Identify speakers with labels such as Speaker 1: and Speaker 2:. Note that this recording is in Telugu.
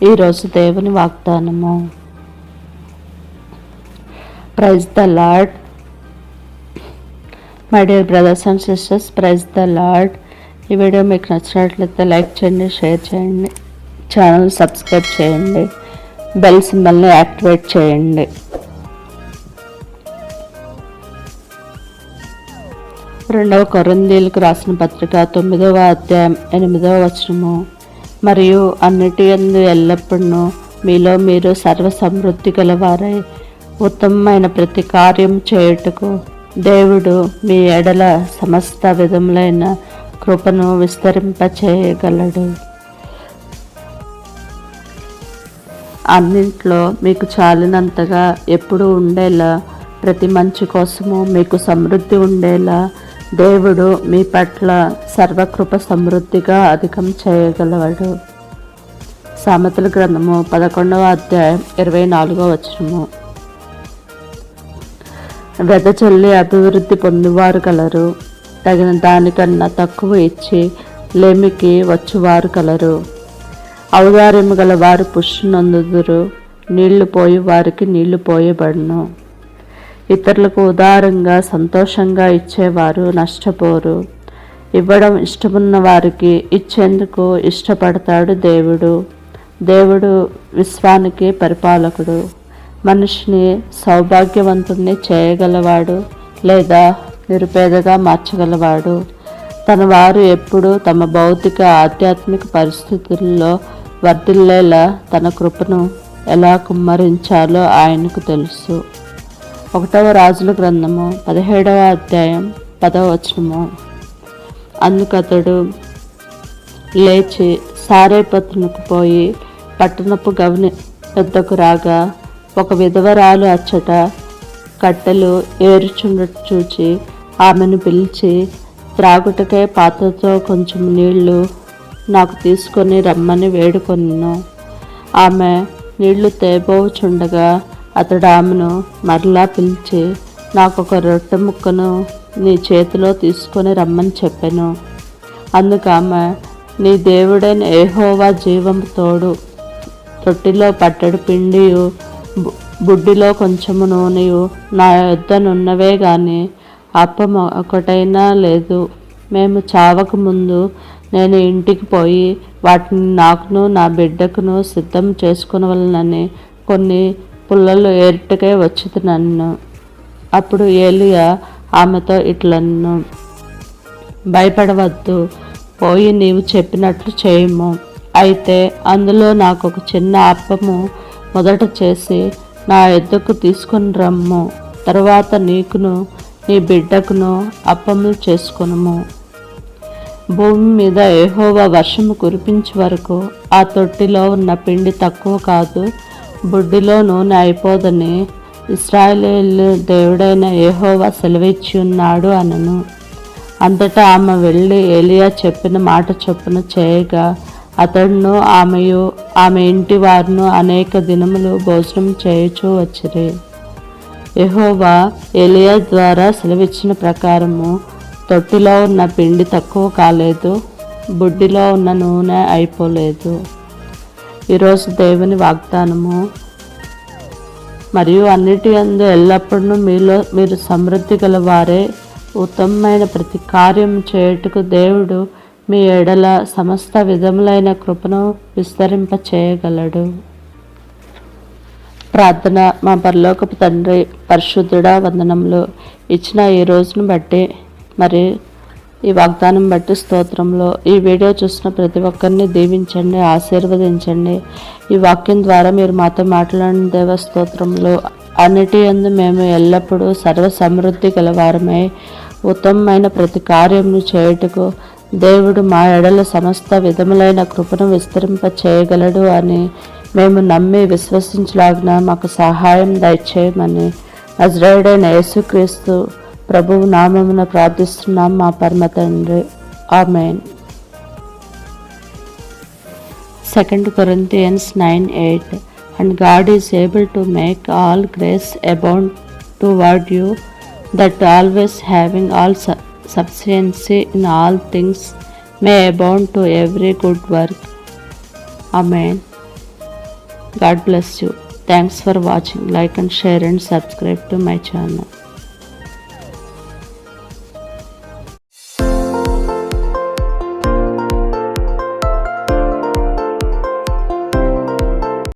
Speaker 1: ఈరోజు దేవుని వాగ్దానము. Praise the lord my dear brothers and sisters praise the lord ఈ వీడియో మీకు నచ్చినట్లయితే లైక్ చేయండి షేర్ చేయండి ఛానల్ సబ్స్క్రైబ్ చేయండి బెల్ సింబల్ని యాక్టివేట్ చేయండి. రెండవ కొరందీలకు రాసిన పత్రిక తొమ్మిదవ అధ్యాయం ఎనిమిదవ వచనము. మరియు అన్నిటి యందు ఎల్లప్పుడూ మీలో మీరు సర్వ సమృద్ధి గలవారై ఉత్తమమైన ప్రతి కార్యం చేయుటకు దేవుడు మీ ఎడల సమస్త విధములైన కృపను విస్తరింపచేయగలడు. అన్నింట్లో మీకు చాలినంతగా ఎప్పుడూ ఉండేలా ప్రతి మంచి కోసము మీకు సమృద్ధి ఉండేలా దేవుడు మీ పట్ల సర్వకృప సమృద్ధిగా అధికం చేయగలవాడు. సామెతల గ్రంథము పదకొండవ అధ్యాయం ఇరవై నాలుగవ వచనము. వెదచల్లి అభివృద్ధి పొందువారు కలరు తగిన దానికన్నా తక్కువ ఇచ్చి లేమికి వచ్చువారు కలరు. ఔదార్యము గల వారు పుష్టినందుదురు నీళ్ళు పోయి వారికి నీళ్ళు పోయబడును. ఇతరులకు ఉదారంగా సంతోషంగా ఇచ్చేవారు నష్టపోరు. ఇవ్వడం ఇష్టమున్న వారికి ఇచ్చేందుకు ఇష్టపడతాడు దేవుడు. దేవుడు విశ్వానికి పరిపాలకుడు. మనిషిని సౌభాగ్యవంతుణ్ణి చేయగలవాడు లేదా నిరుపేదగా మార్చగలవాడు. తన వారు ఎప్పుడు తమ భౌతిక ఆధ్యాత్మిక పరిస్థితుల్లో వర్ధిల్లేలా తన కృపను ఎలా కుమ్మరించాలో ఆయనకు తెలుసు. ఒకటవ రాజుల గ్రంథము పదిహేడవ అధ్యాయం పదవ వచనము. అందుకతడు లేచి సారేపత్రునికి పోయి పట్టణపు గవని పెద్దకు రాగా ఒక విధవరాలు అచ్చట కట్టెలు ఏరుచుండట చూచి ఆమెను పిలిచి త్రాగుటకే పాత్రతో కొంచెం నీళ్ళు నాకు తీసుకొని రమ్మని వేడుకొనిను. ఆమె నీళ్ళు తేబోచుండగా అతడు ఆమెను మరలా పిలిచి నాకు ఒక రొట్టె ముక్కను నీ చేతిలో తీసుకొని రమ్మని చెప్పాను. అందుకు ఆమె నీ దేవుడైన ఏహోవా జీవం తోడు. తొట్టిలో పట్టడు పిండియు బు- బుడ్డిలో కొంచెము నూనెయు నా యొద్దనున్నవే కానీ అప్పం ఒకటైనా లేదు. మేము చావక ముందు నేను ఇంటికి పోయి వాటిని నాకును నా బిడ్డకును సిద్ధం చేసుకునవలనని కొన్ని పుల్లలు ఏరిటకే వచ్చింది నన్ను. అప్పుడు ఏలియా ఆమెతో ఇట్లన్ను భయపడవద్దు పోయి నీవు చెప్పినట్లు చేయము. అయితే అందులో నాకు ఒక చిన్న అప్పము మొదట చేసి నా ఎద్దుకు తీసుకుని రమ్ము. తర్వాత నీకును నీ బిడ్డకును అప్పములు చేసుకునము. భూమి మీద ఏహోవా వర్షము కురిపించే వరకు ఆ తొట్టిలో ఉన్న పిండి తక్కువ కాదు బుడ్డిలో నూనె అయిపోదని ఇస్రాయేలు దేవుడైన ఏహోవా సెలవిచ్చి ఉన్నాడు అనను. అంతటా ఆమె వెళ్ళి ఏలియా చెప్పిన మాట చొప్పున చేయగా అతడును ఆమెయు ఆమె ఇంటి వారును అనేక దినములు భోజనం చేయుచూ వచ్చిరి. ఎహోవా ఏలియా ద్వారా సెలవిచ్చిన ప్రకారము తొట్టిలో ఉన్న పిండి తక్కువ కాలేదు బుడ్డిలో ఉన్న నూనె అయిపోలేదు. ఈరోజు దేవుని వాగ్దానము. మరియు అన్నిటి అందు ఎల్లప్పుడూ మీలో మీరు సమృద్ధి గల వారే ఉత్తమమైన ప్రతి కార్యం చేయుటకు దేవుడు మీ ఎడల సమస్త విధములైన కృపను విస్తరింప చేయగలడు. ప్రార్థన మా పరలోకపు తండ్రి పరిశుద్ధుడా వందనములు ఇచ్చిన ఈ రోజును బట్టి మరి ఈ వాగ్దానం బట్టి స్తోత్రంలో ఈ వీడియో చూసిన ప్రతి ఒక్కరిని దీవించండి ఆశీర్వదించండి. ఈ వాక్యం ద్వారా మీరు మాతో మాట్లాడిన దేవ స్తోత్రంలో. అన్నిటి యందు మేము ఎల్లప్పుడూ సర్వ సమృద్ధి గలవారమై ఉత్తమమైన ప్రతి కార్యమును చేయుటకు దేవుడు మా ఎడల సమస్త విధములైన కృపను విస్తరింప చేయగలడు అని మేము నమ్మి విశ్వసించలాగిన మాకు సహాయం దయచేయమని అజ్రాయుడైన యేసుక్రీస్తు ప్రభువు నామమున ప్రార్థిస్తున్నాం మా పరమ తండ్రి. Amen. Second Corinthians nine eight and God is able to make all grace abound toward you that always having all sufficiency in all things may abound to every good work amen God bless you thanks for watching like and share and subscribe to my channel